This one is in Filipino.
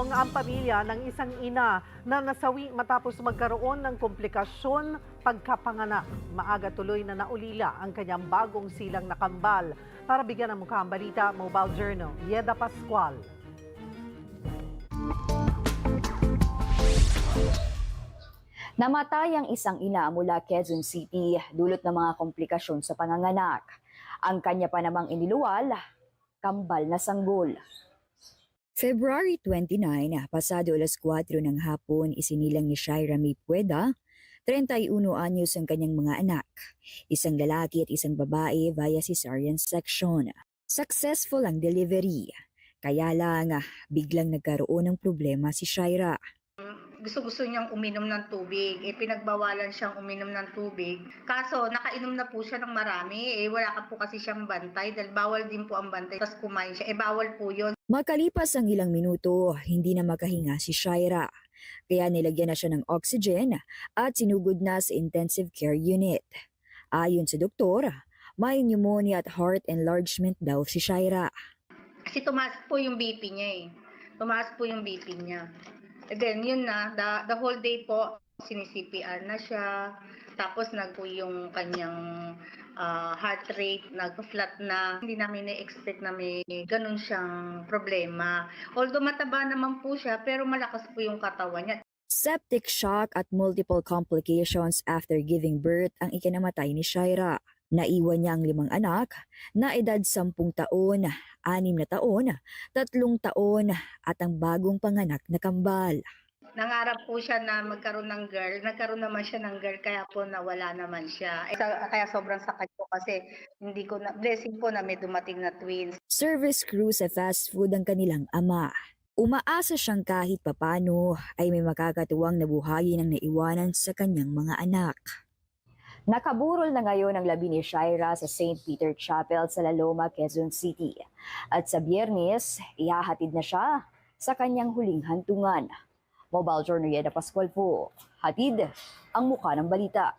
Nagdulong ang pamilya ng isang ina na nasawi matapos magkaroon ng komplikasyon pagkapanganak. Maaga tuloy na naulila ang kanyang bagong silang na kambal. Para bigyan ng mukha ang balita, Mobile Journal, Yeda Pascual. Namatay ang isang ina mula Quezon City dulot ng mga komplikasyon sa panganganak. Ang kanya pa namang iniluwal, kambal na sanggol. February 29, pasado alas 4 ng hapon, isinilang ni Shaira May Pueda, 31 anyos ang kanyang mga anak, isang lalaki at isang babae via cesarean section. Successful ang delivery, kaya lang ah, biglang nagkaroon ng problema si Shaira. Gusto-gusto niyang uminom ng tubig. Eh, pinagbawalan siyang uminom ng tubig. Kaso, nakainom na po siya ng marami. Eh, wala ka po kasi siyang bantay. Dahil bawal din po ang bantay. Tapos kumain siya. Eh, bawal po yun. Makalipas ang ilang minuto, hindi na makahinga si Shaira. Kaya nilagyan na siya ng oxygen at sinugod na sa intensive care unit. Ayon sa doktor, may pneumonia at heart enlargement daw si Shaira. Kasi tumaas po yung BP niya eh. Tumaas po yung BP niya. Then, yun na. The, the whole day po, sinisi-CPR na siya. Tapos, nag yung kanyang ah, heart rate, nag-flat na. Hindi namin na-expect na may ganun siyang problema. Although mataba naman po siya, pero malakas po yung katawan niya. Septic shock at multiple complications after giving birth ang ikinamatay ni Shaira. Naiwan niya ang limang anak na edad 10 taon, 6 na taon, 3 taon at ang bagong panganak na kambal. Nangarap po siya na magkaroon ng girl. Nagkaroon naman siya ng girl, kaya po nawala naman siya. Eh, kaya sobrang sakit po kasi hindi ko na, blessing po na may dumating na twins. Service crew sa fast food ang kanilang ama. Umaasa siyang kahit papano ay may makakatuwang nabuhayin ang naiwanan sa kanyang mga anak. Nakaburol na ngayon ang labi ni Shaira sa St. Peter Chapel sa La Loma, Quezon City. At sa biyernes, ihahatid na siya sa kanyang huling hantungan. Mobile Journal Yeda Pascual po. Hatid ang mukha ng balita.